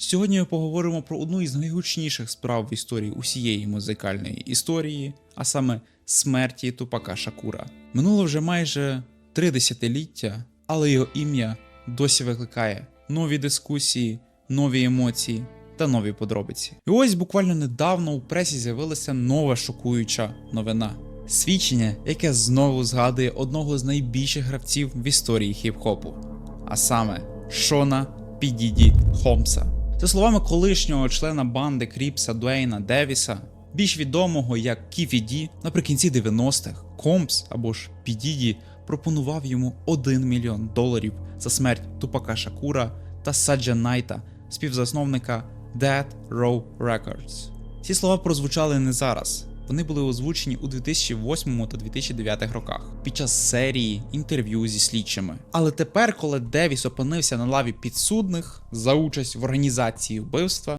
Сьогодні ми поговоримо про одну із найгучніших справ в історії усієї музикальної історії, а саме смерті Тупака Шакура. Минуло вже майже три десятиліття, але його ім'я досі викликає нові дискусії, нові емоції та нові подробиці. І ось буквально недавно у пресі з'явилася нова шокуюча новина. Свідчення, яке знову згадує одного з найбільших гравців в історії хіп-хопу, а саме Шона Підіді Холмса. За словами колишнього члена банди Кріпса Дуейна Девіса, більш відомого як Кіфі наприкінці 90-х, Компс або ж Підіді пропонував йому 1 мільйон доларів за смерть Тупака Шакура та Саджа Найта, співзасновника Dead Row Records. Ці слова прозвучали не зараз. Вони були озвучені у 2008 та 2009 роках під час серії інтерв'ю зі слідчими. Але тепер, коли Девіс опинився на лаві підсудних за участь в організації вбивства,